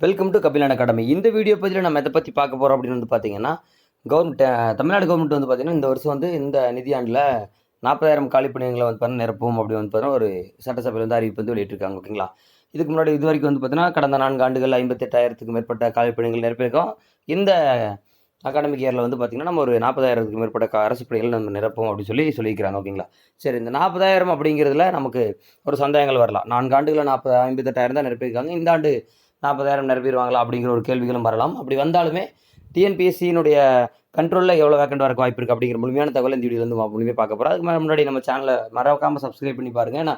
Welcome to Kabilan academy video video பதிவில் நம்ம எதை பற்றி பார்க்க போகிறோம் அப்படின்னு வந்து பார்த்தீங்கன்னா கவர்மெண்ட் தமிழ்நாடு கவர்மெண்ட் வந்து பார்த்தீங்கன்னா இந்த வருஷம் வந்து இந்த நிதியாண்டில் நாற்பதாயிரம் காலி பணியங்களை வந்து பண்ண நிரப்பும் அப்படின்னு வந்து பார்த்தீங்கன்னா ஒரு சட்டசபையில் வந்து அறிவிப்பு வந்து வெளியிட்டிருக்காங்க ஓகேங்களா இதுக்கு முன்னாடி இது வரைக்கும் வந்து பார்த்தீங்கன்னா கடந்த நான்கு ஆண்டுகள் ஐம்பத்தெட்டாயிரத்துக்கு மேற்பட்ட காலி பணிகள் நிரப்பியிருக்கோம். இந்த அகாடமிக் இயரில் வந்து பார்த்திங்கன்னா நம்ம ஒரு நாற்பதாயிரத்துக்கு மேற்பட்ட அரசு பணிகள் நம்ம நிரப்போம் அப்படின்னு சொல்லி சொல்லியிருக்கிறாங்க ஓகேங்களா சரி இந்த நாற்பதாயிரம் அப்படிங்கிறதுல நமக்கு ஒரு சந்தேகங்கள் வரலாம். நான்கு ஆண்டுகளில் நாற்பது ஐம்பத்தெட்டாயிரம் தான் நிரப்பியிருக்காங்க. இந்த ஆண்டு நாற்பதாயிரம் நிரப்பிடுவாங்களா அப்படிங்கிற ஒரு கேள்விகளும் வரலாம். அப்படி வந்தாலுமே டிஎன்பிஎஸ்சியினுடைய கண்ட்ரோலில் எவ்வளோ வேக்கண்ட் வரக்கு வாய்ப்பு இருக்குது அப்படிங்கிற முழுமையான தகவல் இந்த வீடியோலேருந்து வந்து முழுமையாக பார்க்க போகிறோம் அதுக்கு மேலே முன்னாடி நம்ம சேனலை மறக்காமல் சப்ஸ்கிரைப் பண்ணி பாருங்கள் ஏன்னா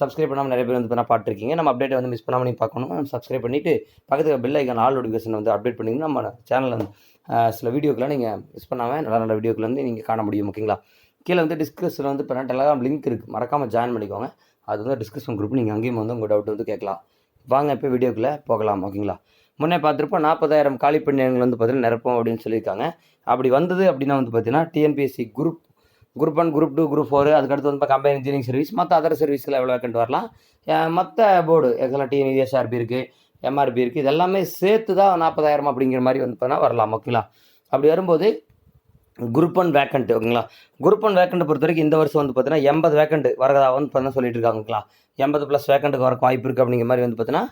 சப்ஸ்கிரைப் பண்ணாமல் நிறைய பேர் வந்து இப்போ பார்த்துருக்கீங்க. நம்ம அப்டேட்டை வந்து மிஸ் பண்ணாமல் நீங்கள் பார்க்கணும். சப்ஸ்கிரைப் பண்ணிவிட்டு பக்கத்தில் பெல் ஐக்கான் ஆல் நோட்டிஃபிகேஷன் வந்து அப்டேட் பண்ணிங்கன்னா நம்ம சேனலில் சில வீடியோக்கெலாம் நீங்கள் மிஸ் பண்ணாமல் நல்ல நல்ல வீடியோக்கள் வந்து நீங்கள் காண முடியும். ஓகேங்களா கீழே வந்து டிஸ்கிரிப்ஷனில் வந்து இப்போ டெலகிராம் லிங்க் இருக்குது மறக்காமல் ஜாயின் பண்ணிக்கோங்க. அது வந்து டிஸ்கிரிப்ஷன் குரூப் நீங்கள் அங்கேயும் வந்து உங்கள் டவுட் வந்து கேட்கலாம். வாங்க இப்போ வீடியோக்குள்ளே போகலாம் ஓகேங்களா? முன்னே பார்த்துருப்போம் நாற்பதாயிரம் காலி பணியிடங்கள் வந்து பார்த்தீங்கன்னா நிரப்போம் அப்படின்னு சொல்லியிருக்காங்க. அப்படி வந்தது அப்படின்னா வந்து பார்த்தீங்கன்னா TNPSC group group one group two group four அதுக்கடுத்து வந்து கம்பைன் இன்ஜினியரிங் சர்வீஸ் மற்ற அதர் சர்வீஸில் எவ்வளோ வேக்கண்ட் வரலாம்? மற்ற போர்டு எக்ஸலாம் டிஎன்இஎஸ்ஆர்பி இருக்குது எம்ஆர்பி இருக்குது இதெல்லாமே சேர்த்து தான் நாற்பதாயிரம் அப்படிங்கிற மாதிரி வந்து பார்த்தீங்கன்னா வரலாம் ஓகேங்களா? அப்படி வரும்போது குரூப் ஒன் வேக்கண்ட் ஓகேங்களா? குரூப் ஒன் வேக்கண்ட் பொறுத்த வரைக்கும் இந்த வருஷம் வந்து பார்த்தீங்கன்னா எண்பது வேக்கண்ட் வரதா வந்து பார்த்தீங்கன்னா சொல்லிட்டு இருக்காங்கங்களா எண்பது ப்ளஸ் வேக்கண்ட்டுக்கு வரக்கு வாய்ப்பு இருக்குது அப்படிங்கிற மாதிரி வந்து பார்த்தீங்கன்னா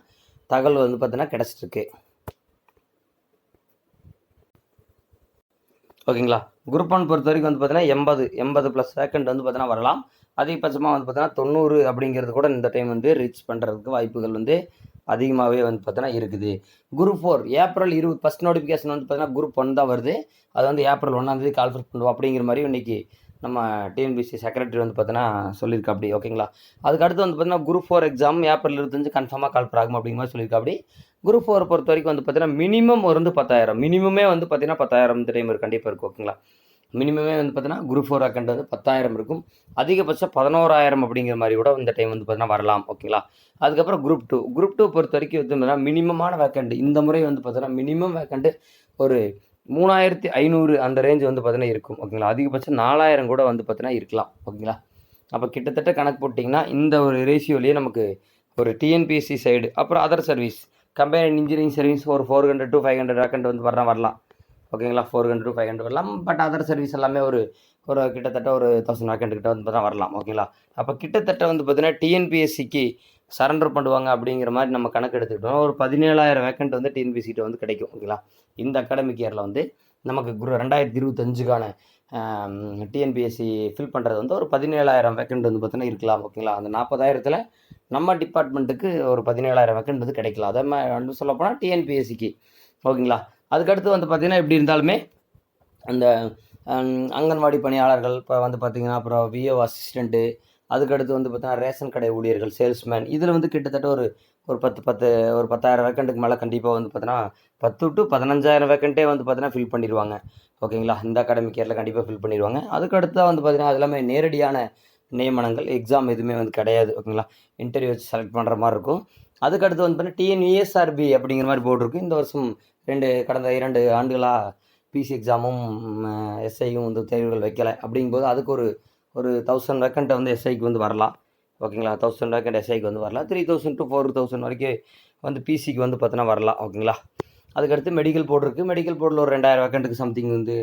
தகவல் வந்து பார்த்தீங்கன்னா கிடச்சிட்ருக்கு ஓகேங்களா? குரூப் ஒன் பொறுத்த வரைக்கும் வந்து பார்த்தீங்கன்னா எண்பது எண்பது ப்ளஸ் வேக்கண்ட் வந்து பார்த்தீங்கன்னா வரலாம். அதிகபட்சமாக வந்து பார்த்தீங்கன்னா தொண்ணூறு அப்படிங்கிறது கூட இந்த டைம் வந்து ரீச் பண்ணுறதுக்கு வாய்ப்புகள் வந்து அதிகமாகவே வந்து பார்த்தீங்கன்னா இருக்குது. குரூப் ஃபோர் ஏப்ரல் இருபது ஃபஸ்ட் நோட்டிஃபிகேஷன் வந்து பார்த்தீங்கன்னா குரூப் ஒன் தான் வருது. அது வந்து ஏப்ரல் ஒன்றாந்தேதி கால்ஃபர் பண்ணுவோம் அப்படிங்கிற மாதிரி இன்றைக்கி நம்ம டிஎன்பிசி செக்ரட்டரி வந்து பார்த்தீங்கன்னா சொல்லியிருக்கா அப்படி ஓகேங்களா அதுக்கு அடுத்து வந்து பார்த்தீங்கன்னா குரூப் ஃபோர் எக்ஸாம் ஏப்ரல் இருபத்தஞ்சு கன்ஃபார்மாக கால் ஆகும் அப்படிங்கிற மாதிரி சொல்லியிருக்கா அப்படி குரூப் ஃபோர் பொறுத்த வரைக்கும் வந்து பார்த்தீங்கன்னா மினிமம் வந்து பத்தாயிரம். மினிமமே வந்து பார்த்தீங்கன்னா பத்தாயிரம் இந்த டைம் இருக்கு கண்டிப்பாக இருக்கும் ஓகேங்களா மினிமமே வந்து பார்த்தீங்கன்னா குரூப் ஃபோர் அக்கௌண்ட் வந்து பத்தாயிரம் இருக்கும். அதிகபட்சம் பதினோராயிரம் அப்படிங்கிற மாதிரி கூட இந்த டைம் வந்து பார்த்தீங்கன்னா வரலாம் ஓகேங்களா அதுக்கப்புறம் குரூப் டூ குரூப் டூ பொறுத்த வரைக்கும் வந்து பார்த்தீங்கன்னா மினிமமான வேக்கண்ட் இந்த முறை வந்து பார்த்தீங்கன்னா மினிமம் வேக்கண்ட்டு ஒரு மூணாயிரத்தி ஐநூறு அந்த ரேஞ்ச் வந்து பார்த்தீங்கன்னா இருக்கும். ஓகேங்களா? அதிகபட்சம் நாலாயிரம் கூட வந்து பார்த்தீங்கன்னா இருக்கலாம். ஓகேங்களா? அப்போ கிட்டத்தட்ட கணக்கு போட்டிங்கன்னா இந்த ஒரு ரேஷியோலேயே நமக்கு ஒரு டிஎன்பிஎஸ்சி சைடு அப்புறம் other service company engineering service ஒரு four hundred to five hundred vacant வந்து வரலாம் வரலாம். ஓகேங்களா? Four hundred to five hundred வரலாம். பட் அதர் சர்வீஸ் எல்லாமே ஒரு ஒரு கிட்டத்தட்ட ஒரு தௌசண்ட் வேக்கண்ட் கிட்ட வந்து பார்த்தா வரலாம். ஓகேங்களா? அப்போ கிட்டத்தட்ட வந்து பார்த்தீங்கன்னா டிஎன்பிஎஸ்சிக்கு சரண்டர் பண்ணுவாங்க அப்படிங்கிற மாதிரி நம்ம கணக்கு எடுத்துக்கிட்டோம். ஒரு பதினேழாயிரம் வேக்கண்ட் வந்து டிஎன்பிஎஸ்சிட்ட வந்து கிடைக்கும் ஓகேங்களா? இந்த அகாடமிக் இயரில் வந்து நமக்கு குரு ரெண்டாயிரத்தி இருபத்தஞ்சுக்கான டிஎன்பிஎஸ்சி ஃபில் பண்ணுறது வந்து ஒரு பதினேழாயிரம் வேக்கண்ட் வந்து பார்த்தீங்கன்னா இருக்கலாம் ஓகேங்களா? அந்த நாற்பதாயிரத்தில் நம்ம டிபார்ட்மெண்ட்டுக்கு ஒரு பதினேழாயிரம் வேக்கண்ட் வந்து கிடைக்கலாம். அதே மாதிரி வந்து சொல்லப்போனால் டிஎன்பிஎஸ்சிக்கு ஓகேங்களா? அதுக்கடுத்து வந்து பார்த்திங்கன்னா எப்படி இருந்தாலுமே அந்த அங்கன்வாடி பணியாளர்கள் இப்போ வந்து பார்த்திங்கன்னா அப்புறம் விஓ அசிஸ்டண்ட்டு அதுக்கடுத்து வந்து பார்த்தீங்கன்னா ரேஷன் கடை ஊழியர்கள் சேல்ஸ்மேன் இதில் வந்து கிட்டத்தட்ட ஒரு ஒரு பத்து பத்து ஒரு பத்தாயிரம் வேக்கண்ட்டுக்கு மேலே கண்டிப்பாக வந்து பார்த்தீங்கன்னா பத்து டு பதினஞ்சாயிரம் வேக்கண்ட்டே வந்து பார்த்தீங்கன்னா ஃபில் பண்ணிடுவாங்க. ஓகேங்களா இந்த அகாடமிக் இயரில் கண்டிப்பாக ஃபில் பண்ணிடுவாங்க. அதுக்கடுத்து தான் வந்து பார்த்தீங்கன்னா அது எல்லாமே நேரடியான நியமனங்கள் எக்ஸாம் எதுவுமே வந்து கிடையாது. ஓகேங்களா இன்டர்வியூ வச்சு செலக்ட் பண்ணுற மாதிரி இருக்கும். அதுக்கடுத்து வந்து பார்த்தீங்கன்னா டிஎன்இஎஸ்ஆர்பி அப்படிங்கிற மாதிரி போர்டு இந்த வருஷம் ரெண்டு கடந்த இரண்டு ஆண்டுகளாக பிசி எக்ஸாமும் எஸ்ஐயும் வந்து தேர்வுகள் வைக்கலை. அப்படிங்கும்போது அதுக்கு ஒரு ஒரு தௌசண்ட் வேக்கண்ட்டை வந்து எஸ்ஐக்கு வந்து வரலாம். ஓகேங்களா தௌசண்ட் வேக்கண்ட் எஸ்ஐக்கு வந்து வரலாம். Three thousand to four thousand வரைக்கும் வந்து பிசிக்கு வந்து பார்த்தோன்னா வரலாம். ஓகேங்களா அதுக்கடுத்து மெடிக்கல் போர்டு இருக்குது மெடிக்கல் போர்டில் ஒரு ரெண்டாயிரம் வேக்கண்ட்டுக்கு சம்திங் வந்து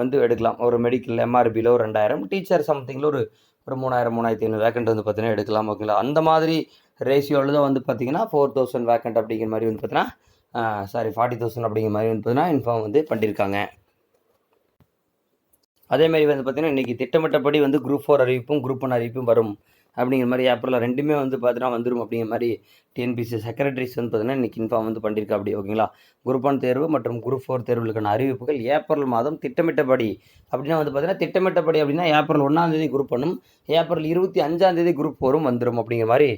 வந்து எடுக்கலாம். ஒரு மெடிக்கல் எம்ஆர்பியில் ஒரு ரெண்டாயிரம். டீச்சர் சம்திங்கில் ஒரு ஒரு மூணாயிரம் மூணாயிரத்தி ஐநூறு வேக்கண்ட் வந்து பார்த்தீங்கன்னா எடுக்கலாம். ஓகேங்களா அந்த மாதிரி ரேஷியோவில் தான் வந்து பார்த்தீங்கன்னா ஃபோர் தௌசண்ட் வேக்கண்ட் அப்படிங்கிற மாதிரி வந்து பார்த்தீங்கன்னா சாரி ஃபார்ட்டி தௌசண்ட் அப்படிங்கிற மாதிரி வந்து பார்த்தீங்கன்னா இன்ஃபார்ம் வந்து பண்ணியிருக்காங்க அதேமாதிரி வந்து பார்த்தீங்கன்னா இன்றைக்கி திட்டமிட்டபடி வந்து குரூப் ஃபோர் அறிவிப்பும் குரூப் ஒன் அறிவிப்பும் வரும். அப்படிங்கிற மாதிரி ஏப்ரலில் ரெண்டுமே வந்து பார்த்தீங்கன்னா வந்துடும் அப்படிங்கிற மாதிரி டிஎன்பிசி செக்ரட்டரிஸ் வந்து பார்த்தீங்கன்னா இன்றைக்கி இன்ஃபார்ம் வந்து பண்ணியிருக்கா அப்படி ஓகேங்களா குரூப் ஒன் தேர்வு மற்றும் குரூப் ஃபோர் தேர்வுகளுக்கான அறிவிப்புகள் ஏப்ரல் மாதம் திட்டமிட்டபடி. அப்படின்னா வந்து பார்த்தீங்கன்னா திட்டமிட்டபடி அப்படின்னா ஏப்ரல் ஒன்றாந்தேதி குரூப் ஒன்றும் ஏப்ரல் இருபத்தி அஞ்சாந்தேதி குரூப் ஃபோரும் வந்துடும் அப்படிங்கிற மாதிரி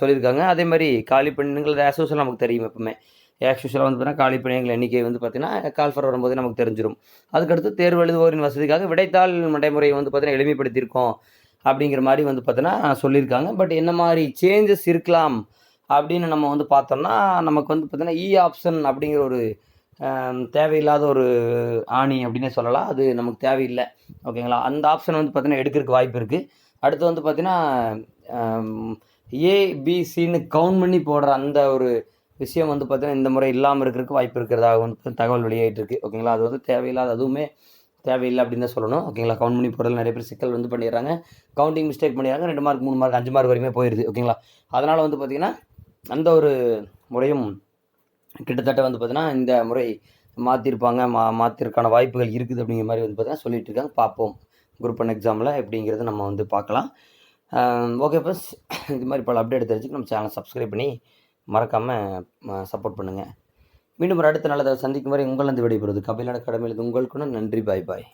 சொல்லியிருக்காங்க. அதே மாதிரி காலி பெண்கள் அசோசியல் நமக்கு தெரியும் எப்பவுமே. ஆக்சுவலாக வந்து பார்த்தீங்கன்னா காலி பணியங்கள் எண்ணிக்கை வந்து பார்த்தீங்கன்னா கால்ஃபர் வரும்போது நமக்கு தெரிஞ்சிடும் அதுக்கடுத்து தேர்வு எழுதுவோரின் வசதிக்காக விடைத்தாள் நடைமுறையை வந்து பார்த்திங்கன்னா எளிமைப்படுத்தியிருக்கோம் அப்படிங்கிற மாதிரி வந்து பார்த்தீங்கன்னா சொல்லியிருக்காங்க. பட் என்ன மாதிரி சேஞ்சஸ் இருக்கலாம் அப்படின்னு நம்ம வந்து பார்த்தோம்னா நமக்கு வந்து பார்த்திங்கன்னா இ e ஆப்ஷன் அப்படிங்கிற ஒரு தேவையில்லாத ஒரு ஆணி அப்படின்னே சொல்லலாம். அது நமக்கு தேவையில்லை. ஓகேங்களா அந்த ஆப்ஷன் வந்து பார்த்திங்கன்னா எடுக்கிறதுக்கு வாய்ப்பு இருக்குது அடுத்து வந்து பார்த்திங்கன்னா ஏபிசின்னு கவுண்ட் பண்ணி போடுற அந்த ஒரு விஷயம் வந்து பார்த்திங்கன்னா இந்த முறை இல்லாமல் இருக்கிறதுக்கு வாய்ப்பு இருக்கிறதாக வந்து தகவல் வெளியாகிட்டு இருக்குது ஓகேங்களா? அது வந்து தேவையில்லாத அதுவுமே தேவையில்லை அப்படின்னு தான் சொல்லணும். ஓகேங்களா? கவுண்ட் பண்ணி போடுறது நிறைய பேர் சிக்கல் வந்து பண்ணிடுறாங்க. கவுண்டிங் மிஸ்டேக் பண்ணிடுறாங்க. ரெண்டு மார்க் மூணு மார்க் அஞ்சு மார்க் வரையுமே போயிடுது ஓகேங்களா? அதனால் வந்து பார்த்திங்கன்னா அந்த ஒரு முறையும் கிட்டத்தட்ட வந்து பார்த்திங்கன்னா இந்த முறை மாற்றிருப்பாங்க மா மாற்றிருக்கான வாய்ப்புகள் இருக்குது அப்படிங்கிற மாதிரி வந்து பார்த்திங்கன்னா சொல்லிட்டு இருக்காங்க பார்ப்போம் குரூப் ஒன் எக்ஸாமில் எப்படிங்கிறத நம்ம வந்து பார்க்கலாம். ஓகே ப்ளஸ் இது மாதிரி பல அப்டேட் தெரிஞ்சுக்க நம்ம சேனல் சப்ஸ்கிரைப் பண்ணி மறக்காமல் சப்போர்ட் பண்ணுங்கள் மீண்டும் ஒரு அடுத்த நல்லதை சந்திக்கும் வரை உங்கள் வந்து விடைபெறுவது கபிலான கடமையில் உங்களுக்கு நன்றி பாய் பாய்